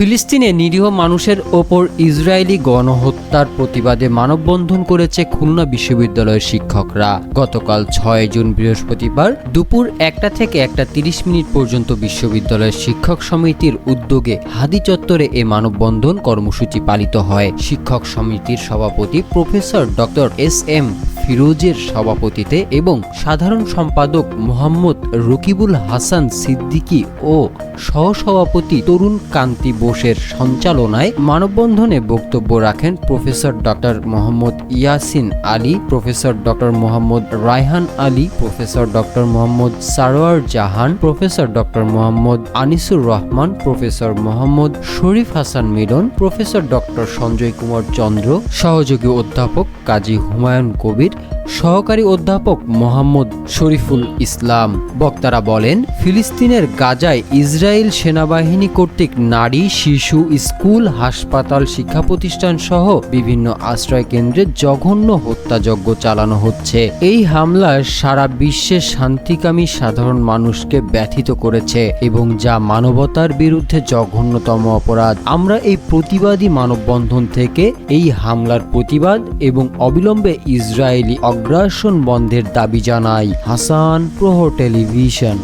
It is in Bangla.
ফিলিস্তিনে নিরীহ মানুষের ওপর ইসরায়েলি গণহত্যার প্রতিবাদে মানববন্ধন করেছে খুলনা বিশ্ববিদ্যালয়ের শিক্ষকরা। গতকাল ছয় জুন বৃহস্পতিবার দুপুর একটা থেকে একটা তিরিশ মিনিট পর্যন্ত বিশ্ববিদ্যালয়ের শিক্ষক সমিতির উদ্যোগে হাদি চত্বরে এ মানববন্ধন কর্মসূচি পালিত হয়। শিক্ষক সমিতির সভাপতি প্রফেসর ডক্টর এস এম ফিরোজের সভাপতিতে এবং সাধারণ সম্পাদক মোহাম্মদ রকিবুল হাসান সিদ্দিকী ও সহসভাপতি তরুণ কান্তি বোসের সঞ্চালনায় মানববন্ধনে বক্তব্য রাখেন professor doctor Mohammad Yasin Ali, professor doctor Mohammad Raihan Ali, professor doctor Mohammad Sarwar Jahan, professor doctor Mohammad Anisur Rahman, professor Mohammad Sharif Hasan Milan, professor doctor Sanjay Kumar Chandra, সহযোগী অধ্যাপক কাজী হুমায়ুন কবির সহকারী অধ্যাপক মোহাম্মদ শরীফুল ইসলাম। বক্তারা বলেন, ফিলিস্তিনের গাজায় ইসরায়েল সেনাবাহিনী কর্তৃক নারী, শিশু, স্কুল, হাসপাতাল শিক্ষা প্রতিষ্ঠান সহ বিভিন্ন আশ্রয় কেন্দ্রে জঘন্য হত্যাযজ্ঞ চালানো হচ্ছে। এই হামলা সারা বিশ্বের শান্তিকামী সাধারণ মানুষকে ব্যথিত করেছে এবং যা মানবতার বিরুদ্ধে জঘন্যতম অপরাধ। আমরা এই প্রতিবাদী মানববন্ধন থেকে এই হামলার প্রতিবাদ এবং অবিলম্বে ইসরায়েলি অগ্রাসন বন্ধের দাবি জানায় হাসান প্রহ টেলিভিশন।